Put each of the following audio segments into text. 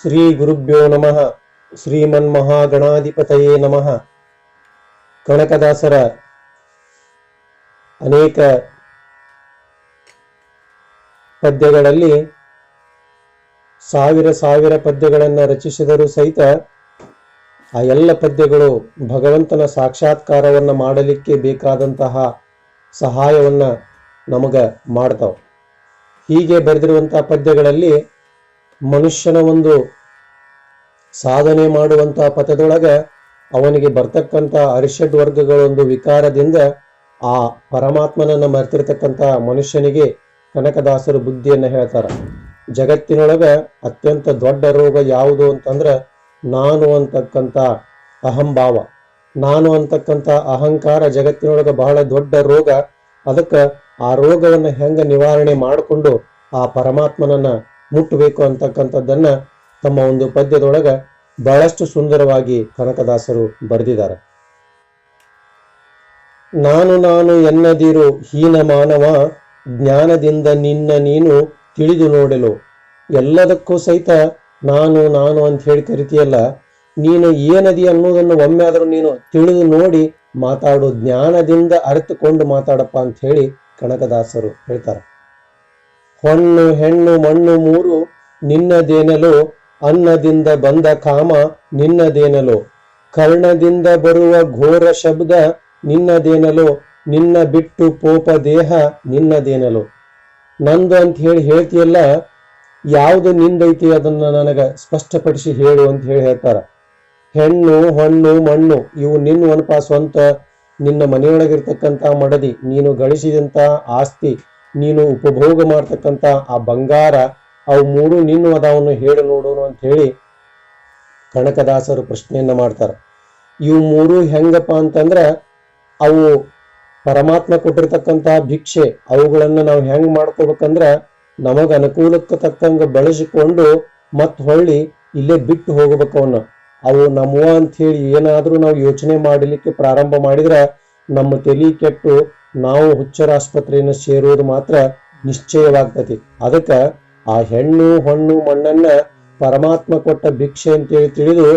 ಶ್ರೀ ಗುರುಭ್ಯೋ ನಮಃ. ಶ್ರೀಮನ್ಮಹಾಗಣಾಧಿಪತಯೇ ನಮಃ. ಕನಕದಾಸರ ಅನೇಕ ಪದ್ಯಗಳಲ್ಲಿ ಸಾವಿರ ಸಾವಿರ ಪದ್ಯಗಳನ್ನು ರಚಿಸಿದರೂ ಸಹಿತ ಆ ಎಲ್ಲ ಪದ್ಯಗಳು ಭಗವಂತನ ಸಾಕ್ಷಾತ್ಕಾರವನ್ನು ಮಾಡಲಿಕ್ಕೆ ಬೇಕಾದಂತಹ ಸಹಾಯವನ್ನು ನಮಗೆ ಮಾಡ್ತಾವೆ. ಹೀಗೆ ಬರೆದಿರುವಂತಹ ಪದ್ಯಗಳಲ್ಲಿ ಮನುಷ್ಯನ ಒಂದು ಸಾಧನೆ ಮಾಡುವಂತಹ ಪಥದೊಳಗೆ ಅವನಿಗೆ ಬರ್ತಕ್ಕಂಥ ಅರಿಷಡ್ ವರ್ಗಗಳ ಒಂದು ವಿಕಾರದಿಂದ ಆ ಪರಮಾತ್ಮನನ್ನ ಮರೆತಿರ್ತಕ್ಕಂಥ ಮನುಷ್ಯನಿಗೆ ಕನಕದಾಸರು ಬುದ್ಧಿಯನ್ನು ಹೇಳ್ತಾರೆ. ಜಗತ್ತಿನೊಳಗೆ ಅತ್ಯಂತ ದೊಡ್ಡ ರೋಗ ಯಾವುದು ಅಂತಂದ್ರೆ ನಾನು ಅಂತಕ್ಕಂಥ ಅಹಂಭಾವ. ನಾನು ಅಂತಕ್ಕಂಥ ಅಹಂಕಾರ ಜಗತ್ತಿನೊಳಗೆ ಬಹಳ ದೊಡ್ಡ ರೋಗ. ಅದಕ್ಕೆ ಆ ರೋಗವನ್ನು ಹೆಂಗ ನಿವಾರಣೆ ಮಾಡಿಕೊಂಡು ಆ ಪರಮಾತ್ಮನನ್ನ ಮುಟ್ಟಬೇಕು ಅಂತಕ್ಕಂಥದ್ದನ್ನ ತಮ್ಮ ಒಂದು ಪದ್ಯದೊಳಗ ಬಹಳಷ್ಟು ಸುಂದರವಾಗಿ ಕನಕದಾಸರು ಬರೆದಿದ್ದಾರೆ. ನಾನು ನಾನು ಎನ್ನದಿರು ಹೀನ ಮಾನವ, ಜ್ಞಾನದಿಂದ ನಿನ್ನ ನೀನು ತಿಳಿದು ನೋಡಲು. ಎಲ್ಲದಕ್ಕೂ ಸಹಿತ ನಾನು ನಾನು ಅಂತ ಹೇಳಿ ಕರಿತೀಯಲ್ಲ, ನೀನು ಏನದಿ ಅನ್ನೋದನ್ನು ಒಮ್ಮೆ ಆದರೂ ನೀನು ತಿಳಿದು ನೋಡಿ ಮಾತಾಡು, ಜ್ಞಾನದಿಂದ ಅರಿತುಕೊಂಡು ಮಾತಾಡಪ್ಪ ಅಂತ ಹೇಳಿ ಕನಕದಾಸರು ಹೇಳ್ತಾರೆ. ಹೊಣ್ಣು, ಹೆಣ್ಣು, ಮಣ್ಣು ಮೂರು ನಿನ್ನದೇನಲು? ಅನ್ನದಿಂದ ಬಂದ ಕಾಮ ನಿನ್ನದೇನಲು? ಕರ್ಣದಿಂದ ಬರುವ ಘೋರ ಶಬ್ದ ನಿನ್ನದೇನಲು? ನಿನ್ನ ಬಿಟ್ಟು ಪೋಪ ದೇಹ ನಿನ್ನದೇನಲು? ನಂದು ಅಂತ ಹೇಳಿ ಹೇಳ್ತಿಯಲ್ಲ, ಯಾವುದು ನಿಂದೈತಿ ಅದನ್ನ ನನಗ ಸ್ಪಷ್ಟಪಡಿಸಿ ಹೇಳು ಅಂತ ಹೇಳಿ ಹೇಳ್ತಾರ. ಹೆಣ್ಣು, ಹಣ್ಣು, ಮಣ್ಣು, ಇವು ನಿನ್ನ ಒನಪ ಸ್ವಂತ, ನಿನ್ನ ಮನೆಯೊಳಗಿರ್ತಕ್ಕಂಥ ಮಡದಿ, ನೀನು ಗಳಿಸಿದಂಥ ಆಸ್ತಿ ನೀನು ಉಪಭೋಗ ಮಾಡ್ತಕ್ಕಂಥ ಆ ಬಂಗಾರ, ಅವು ಮೂರು ನಿನ್ನು ಅದಾವನ್ನು ಹೇಳಿ ನೋಡೋನು ಅಂತ ಹೇಳಿ ಕನಕದಾಸರು ಪ್ರಶ್ನೆಯನ್ನ ಮಾಡ್ತಾರೆ. ಇವು ಮೂರು ಹೆಂಗಪ್ಪ ಅಂತಂದ್ರೆ ಅವು ಪರಮಾತ್ಮ ಕೊಟ್ಟಿರ್ತಕ್ಕಂತಹ ಭಿಕ್ಷೆ, ಅವುಗಳನ್ನು ನಾವು ಹೆಂಗ್ ಮಾಡ್ಕೋಬೇಕಂದ್ರೆ ನಮಗ ಅನುಕೂಲಕ್ಕೆ ತಕ್ಕಂಗ ಬಳಸಿಕೊಂಡು ಮತ್ ಹೊಳ್ಳಿ ಇಲ್ಲೇ ಬಿಟ್ಟು ಹೋಗಬೇಕು ಅವನ್ನ ಅವು ನಮ್ಮವ ಅಂತ ಹೇಳಿ ಏನಾದರೂ ನಾವು ಯೋಚನೆ ಮಾಡಲಿಕ್ಕೆ ಪ್ರಾರಂಭ ಮಾಡಿದ್ರೆ ನಮ್ಮ ತಲೆ ಕೆಟ್ಟು ನಾವು ಹುಚ್ಚರ ಆಸ್ಪತ್ರೆಯನ್ನು ಸೇರುವುದು ಮಾತ್ರ ನಿಶ್ಚಯವಾಗ್ತತಿ ಅದಕ್ಕ ಆ ಹೆಣ್ಣು ಹೊಣ್ಣು ಮಣ್ಣನ್ನ ಪರಮಾತ್ಮ ಕೊಟ್ಟ ಭಿಕ್ಷೆ ಅಂತೇಳಿ ತಿಳಿದು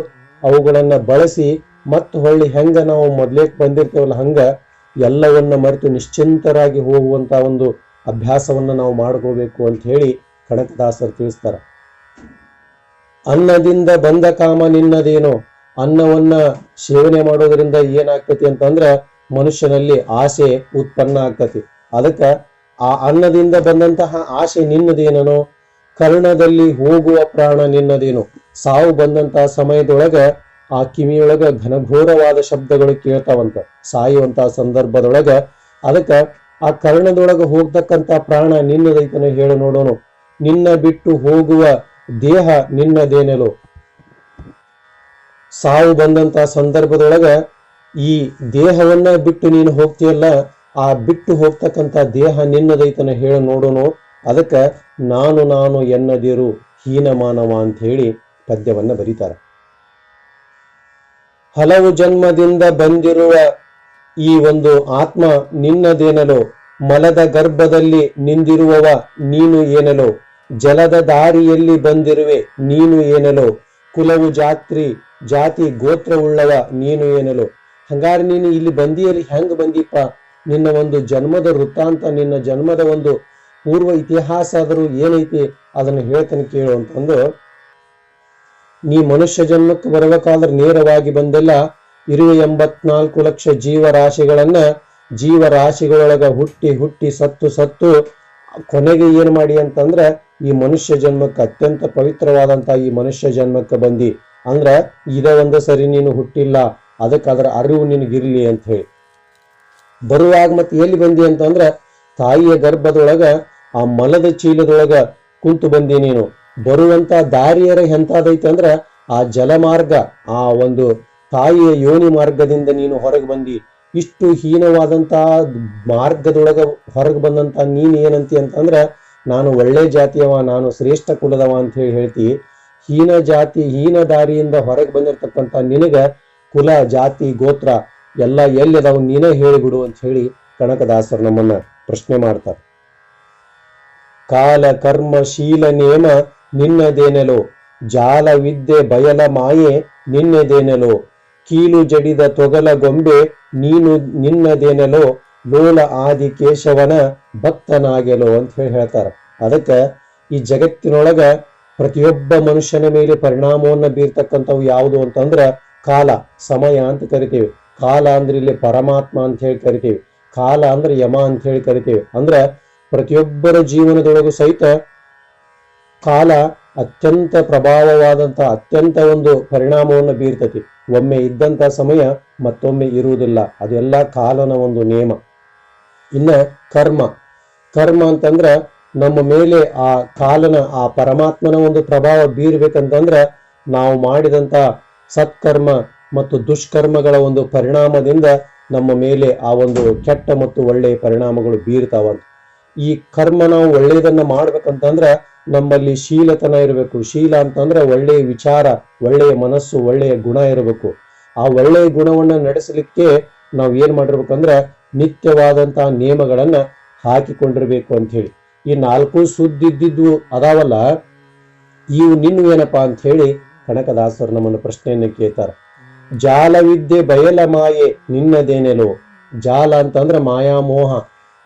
ಅವುಗಳನ್ನ ಬಳಸಿ ಮತ್ತು ಹೊಳ್ಳಿ ಹೆಂಗ ನಾವು ಮೊದ್ಲೇಕ್ ಬಂದಿರ್ತೇವಲ್ಲ ಹಂಗ ಎಲ್ಲವನ್ನ ಮರೆತು ನಿಶ್ಚಿಂತರಾಗಿ ಹೋಗುವಂತ ಒಂದು ಅಭ್ಯಾಸವನ್ನ ನಾವು ಮಾಡ್ಕೋಬೇಕು ಅಂತ ಹೇಳಿ ಕನಕದಾಸರು ತಿಳಿಸ್ತಾರ. ಅನ್ನದಿಂದ ಬಂದ ಕಾಮ ನಿನ್ನದೇನೋ, ಅನ್ನವನ್ನ ಸೇವನೆ ಮಾಡೋದ್ರಿಂದ ಏನಾಗ್ತತಿ ಅಂತಂದ್ರ ಮನುಷ್ಯನಲ್ಲಿ ಆಸೆ ಉತ್ಪನ್ನ ಆಗ್ತತಿ. ಅದಕ್ಕ ಆ ಅನ್ನದಿಂದ ಬಂದಂತಹ ಆಸೆ ನಿನ್ನದೇನೋ ಕರ್ಣದಲ್ಲಿ ಹೋಗುವ ಪ್ರಾಣ ನಿನ್ನದೇನು? ಸಾವು ಬಂದಂತಹ ಸಮಯದೊಳಗ ಆ ಕಿವಿಯೊಳಗ ಘನಘೋರವಾದ ಶಬ್ದಗಳು ಕೇಳ್ತಾವಂತ. ಸಾಯುವಂತ ಸಂದರ್ಭದೊಳಗ ಅದಕ್ಕ ಆ ಕರ್ಣದೊಳಗ ಹೋಗ್ತಕ್ಕಂತ ಪ್ರಾಣ ನಿನ್ನದೈತನ ಹೇಳ ನೋಡೋನು. ನಿನ್ನ ಬಿಟ್ಟು ಹೋಗುವ ದೇಹ ನಿನ್ನದೇನೆಲೋ? ಸಾವು ಬಂದಂತ ಸಂದರ್ಭದೊಳಗ ಈ ದೇಹವನ್ನ ಬಿಟ್ಟು ನೀನು ಹೋಗ್ತೀಯಲ್ಲ, ಆ ಬಿಟ್ಟು ಹೋಗ್ತಕ್ಕಂಥ ದೇಹ ನಿನ್ನದೈತನ ಹೇಳಿ ನೋಡೋನು. ಅದಕ್ಕ ನಾನು ನಾನು ಎನ್ನದಿರು ಹೀನಮಾನವ ಅಂತ ಹೇಳಿ ಪದ್ಯವನ್ನ ಬರೀತಾರೆ. ಹಲವು ಜನ್ಮದಿಂದ ಬಂದಿರುವ ಈ ಒಂದು ಆತ್ಮ ನಿನ್ನದೇನಲು? ಮಲದ ಗರ್ಭದಲ್ಲಿ ನಿಂದಿರುವವ ನೀನು ಏನಲು? ಜಲದ ದಾರಿಯಲ್ಲಿ ಬಂದಿರುವೆ ನೀನು ಏನಲು? ಕುಲವು ಜಾತ್ರಿ, ಜಾತಿ ಗೋತ್ರವುಳ್ಳವ ನೀನು ಏನಲು? ಹಂಗಾರೆ ನೀನು ಇಲ್ಲಿ ಬಂದಿಯಲ್ಲಿ ಹೆಂಗ್ ಬಂದಿಪ್ಪ? ನಿನ್ನ ಒಂದು ಜನ್ಮದ ವೃತ್ತಾಂತ, ನಿನ್ನ ಜನ್ಮದ ಒಂದು ಪೂರ್ವ ಇತಿಹಾಸ ಆದರೂ ಏನೈತಿ? ಅದನ್ನು ಹೇಳ್ತಾನೆ ಕೇಳು ಅಂತಂದು, ನೀ ಮನುಷ್ಯ ಜನ್ಮಕ್ಕೆ ಬರಬೇಕಾದ್ರೆ ನೇರವಾಗಿ ಬಂದೆಲ್ಲ ಇರುವ ಎಂಬತ್ನಾಲ್ಕು ಲಕ್ಷ ಜೀವರಾಶಿಗಳನ್ನ ಜೀವರಾಶಿಗಳೊಳಗ ಹುಟ್ಟಿ ಹುಟ್ಟಿ ಸತ್ತು ಸತ್ತು ಕೊನೆಗೆ ಏನ್ ಮಾಡಿ ಅಂತಂದ್ರೆ, ಈ ಮನುಷ್ಯ ಜನ್ಮಕ್ಕೆ ಅತ್ಯಂತ ಪವಿತ್ರವಾದಂತ ಈ ಮನುಷ್ಯ ಜನ್ಮಕ್ಕೆ ಬಂದಿ. ಅಂದ್ರ ಇದ ಒಂದು ಸರಿ ನೀನು ಹುಟ್ಟಿಲ್ಲ. ಅದಕ್ಕೆ ಅದರ ಅರಿವು ನಿನಗಿರಲಿ ಅಂತ ಹೇಳಿ. ಬರುವಾಗ ಮತ್ತೆ ಎಲ್ಲಿ ಬಂದಿ ಅಂತಂದ್ರೆ ತಾಯಿಯ ಗರ್ಭದೊಳಗ ಆ ಮಲದ ಚೀಲದೊಳಗ ಕುಂತು ಬಂದಿ ನೀನು. ಬರುವಂತ ದಾರಿಯರ ಎಂತಾದೈತೆ ಅಂದ್ರ ಆ ಜಲಮಾರ್ಗ, ಆ ಒಂದು ತಾಯಿಯ ಯೋನಿ ಮಾರ್ಗದಿಂದ ನೀನು ಹೊರಗೆ ಬಂದಿ. ಇಷ್ಟು ಹೀನವಾದಂತ ಮಾರ್ಗದೊಳಗ ಹೊರಗೆ ಬಂದಂತ ನೀನ್ ಏನಂತಿ ಅಂತಂದ್ರ, ನಾನು ಒಳ್ಳೆ ಜಾತಿಯವ, ನಾನು ಶ್ರೇಷ್ಠ ಕುಲದವ ಅಂತ ಹೇಳಿ ಹೇಳ್ತಿ. ಹೀನ ಜಾತಿ, ಹೀನ ದಾರಿಯಿಂದ ಹೊರಗೆ ಬಂದಿರತಕ್ಕಂತ ನಿನಗ ಕುಲ, ಜಾತಿ, ಗೋತ್ರ ಎಲ್ಲ ಎಲ್ಲಿದಾವ್ ನೀನೇ ಹೇಳಿಬಿಡು ಅಂತ ಹೇಳಿ ಕನಕದಾಸರು ನಮ್ಮನ್ನ ಪ್ರಶ್ನೆ ಮಾಡ್ತಾರೆ. ಕಾಲ ಕರ್ಮ ಶೀಲ ನೇಮ ನಿನ್ನದೇನೆಲೋ ಜಾಲ ವಿದ್ಯೆ ಬಯಲ ಮಾಯೆ ನಿನ್ನದೇನೆಲೋ, ಕೀಲು ಜಡಿದ ತೊಗಲ ಗೊಂಬೆ ನೀನು ನಿನ್ನದೇನೆಲೋ, ಲೋಲ ಆದಿ ಕೇಶವನ ಭಕ್ತನಾಗೆಲೋ ಅಂತ ಹೇಳಿ ಹೇಳ್ತಾರ. ಅದಕ್ಕೆ ಈ ಜಗತ್ತಿನೊಳಗ ಪ್ರತಿಯೊಬ್ಬ ಮನುಷ್ಯನ ಮೇಲೆ ಪರಿಣಾಮವನ್ನ ಬೀರ್ತಕ್ಕಂಥವು ಯಾವುದು ಅಂತಂದ್ರ ಕಾಲ, ಸಮಯ ಅಂತ ಕರಿತೀವಿ. ಕಾಲ ಅಂದ್ರೆ ಇಲ್ಲಿ ಪರಮಾತ್ಮ ಅಂತ ಹೇಳಿ ಕರಿತೀವಿ. ಕಾಲ ಅಂದ್ರೆ ಯಮ ಅಂತ ಹೇಳಿ ಕರಿತೀವಿ. ಅಂದ್ರೆ ಪ್ರತಿಯೊಬ್ಬರ ಜೀವನದೊಳಗೂ ಸಹಿತ ಕಾಲ ಅತ್ಯಂತ ಪ್ರಭಾವವಾದಂತಹ, ಅತ್ಯಂತ ಒಂದು ಪರಿಣಾಮವನ್ನು ಬೀರ್ತತಿ. ಒಮ್ಮೆ ಇದ್ದಂತ ಸಮಯ ಮತ್ತೊಮ್ಮೆ ಇರುವುದಿಲ್ಲ. ಅದೆಲ್ಲ ಕಾಲನ ಒಂದು ನಿಯಮ. ಇನ್ನ ಕರ್ಮ. ಕರ್ಮ ಅಂತಂದ್ರೆ ನಮ್ಮ ಮೇಲೆ ಆ ಕಾಲನ, ಆ ಪರಮಾತ್ಮನ ಒಂದು ಪ್ರಭಾವ ಬೀರ್ಬೇಕಂತಂದ್ರ ನಾವು ಮಾಡಿದಂತ ಸತ್ಕರ್ಮ ಮತ್ತು ದುಷ್ಕರ್ಮಗಳ ಒಂದು ಪರಿಣಾಮದಿಂದ ನಮ್ಮ ಮೇಲೆ ಆ ಒಂದು ಕೆಟ್ಟ ಮತ್ತು ಒಳ್ಳೆಯ ಪರಿಣಾಮಗಳು ಬೀರ್ತಾವಂತ. ಈ ಕರ್ಮ ನಾವು ಒಳ್ಳೆಯದನ್ನ ಮಾಡ್ಬೇಕಂತಂದ್ರೆ ನಮ್ಮಲ್ಲಿ ಶೀಲತನ ಇರಬೇಕು. ಶೀಲ ಅಂತಂದ್ರೆ ಒಳ್ಳೆಯ ವಿಚಾರ, ಒಳ್ಳೆಯ ಮನಸ್ಸು, ಒಳ್ಳೆಯ ಗುಣ ಇರಬೇಕು. ಆ ಒಳ್ಳೆಯ ಗುಣವನ್ನ ನಡೆಸಲಿಕ್ಕೆ ನಾವು ಏನ್ ಮಾಡಿರ್ಬೇಕಂದ್ರ ನಿತ್ಯವಾದಂತಹ ನಿಯಮಗಳನ್ನ ಹಾಕಿಕೊಂಡಿರ್ಬೇಕು ಅಂತ ಹೇಳಿ ಈ ನಾಲ್ಕು ಸುದ್ದಿದ್ದು ಅದಾವಲ್ಲ ಇವು ನಿನ್ನ ಏನಪ್ಪಾ ಅಂತ ಹೇಳಿ ಕನಕದಾಸರು ನಮ್ಮನ್ನು ಪ್ರಶ್ನೆಯನ್ನು ಕೇಳ್ತಾರೆ. ಜಾಲವಿದ್ಯೆ ಬಯಲ ಮಾಯೆ ನಿನ್ನದೇನೆಲೋ? ಜಾಲ ಅಂತಂದ್ರೆ ಮಾಯಾಮೋಹ.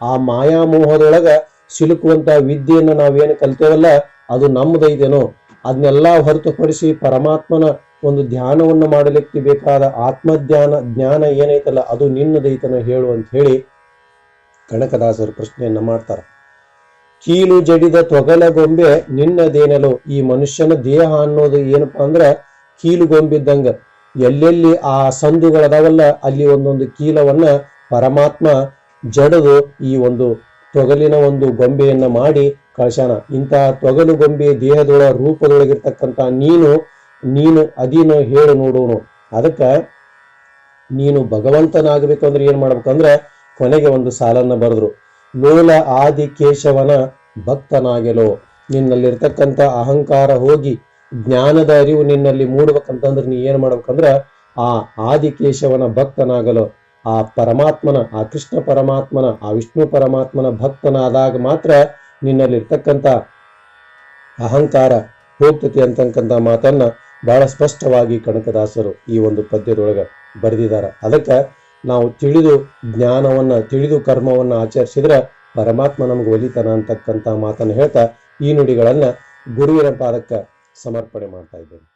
ಆ ಮಾಯಾಮೋಹದೊಳಗ ಸಿಲುಕುವಂತ ವಿದ್ಯೆಯನ್ನು ನಾವೇನು ಕಲ್ತೇವಲ್ಲ, ಅದು ನಮ್ಮದೈತೇನೋ? ಅದನ್ನೆಲ್ಲ ಹೊರತುಪಡಿಸಿ ಪರಮಾತ್ಮನ ಒಂದು ಧ್ಯಾನವನ್ನು ಮಾಡಲಿಕ್ಕೆ ಬೇಕಾದ ಆತ್ಮಧ್ಯಾನ, ಜ್ಞಾನ ಏನೈತಲ್ಲ, ಅದು ನಿನ್ನದೈತನ ಹೇಳು ಅಂತ ಹೇಳಿ ಕನಕದಾಸರು ಪ್ರಶ್ನೆಯನ್ನ ಮಾಡ್ತಾರ. ಕೀಲು ಜಡಿದ ತೊಗಲ ಗೊಂಬೆ ನಿನ್ನದೇನಲು? ಈ ಮನುಷ್ಯನ ದೇಹ ಅನ್ನೋದು ಏನಪ್ಪಾ ಅಂದ್ರೆ ಕೀಲು ಗೊಂಬಿದ್ದಂಗ. ಎಲ್ಲೆಲ್ಲಿ ಆ ಸಂದುಗಳದಾವಲ್ಲ, ಅಲ್ಲಿ ಒಂದೊಂದು ಕೀಲವನ್ನ ಪರಮಾತ್ಮ ಜಡದು ಈ ಒಂದು ತೊಗಲಿನ ಒಂದು ಗೊಂಬೆಯನ್ನ ಮಾಡಿ ಕಳ್ಸ್ಯಾನ. ಇಂತಹ ತೊಗಲು ಗೊಂಬೆ ದೇಹದೊಳ ರೂಪದೊಳಗಿರ್ತಕ್ಕಂತ ನೀನು ನೀನು ಅದೀನು ಹೇಳು ನೋಡೋನು. ಅದಕ್ಕ ನೀನು ಭಗವಂತನಾಗಬೇಕು ಅಂದ್ರೆ ಏನ್ ಮಾಡ್ಬೇಕಂದ್ರೆ ಕೊನೆಗೆ ಒಂದು ಸಾಲನ್ನ ಬರೆದ್ರು. ಲೋಲ ಆದಿ ಕೇಶವನ ಭಕ್ತನಾಗೆಲೋ. ನಿನ್ನಲ್ಲಿರ್ತಕ್ಕಂಥ ಅಹಂಕಾರ ಹೋಗಿ ಜ್ಞಾನದ ಅರಿವು ನಿನ್ನಲ್ಲಿ ಮೂಡ್ಬೇಕಂತಂದ್ರೆ ನೀ ಏನು ಮಾಡ್ಬೇಕಂದ್ರೆ ಆ ಆದಿಕೇಶವನ ಭಕ್ತನಾಗಲೋ. ಆ ಪರಮಾತ್ಮನ, ಆ ಕೃಷ್ಣ ಪರಮಾತ್ಮನ, ಆ ವಿಷ್ಣು ಪರಮಾತ್ಮನ ಭಕ್ತನಾದಾಗ ಮಾತ್ರ ನಿನ್ನಲ್ಲಿರ್ತಕ್ಕಂಥ ಅಹಂಕಾರ ಹೋಗ್ತತಿ ಅಂತಕ್ಕಂಥ ಮಾತನ್ನ ಬಹಳ ಸ್ಪಷ್ಟವಾಗಿ ಕನಕದಾಸರು ಈ ಒಂದು ಪದ್ಯದೊಳಗೆ ಬರೆದಿದ್ದಾರೆ. ಅದಕ್ಕೆ ನಾವು ತಿಳಿದು ಜ್ಞಾನವನ್ನ, ತಿಳಿದು ಕರ್ಮವನ್ನ ಆಚರಿಸಿದ್ರೆ ಪರಮಾತ್ಮ ನಮ್ಗೆ ಒಲಿತಾನ ಅಂತಕ್ಕಂಥ ಮಾತನ್ನು ಹೇಳ್ತಾ ಈ ನುಡಿಗಳನ್ನ ಗುರುವಿನ ಪಾದಕ್ಕೆ ಸಮರ್ಪಣೆ ಮಾಡ್ತಾ ಇದ್ದೇನೆ.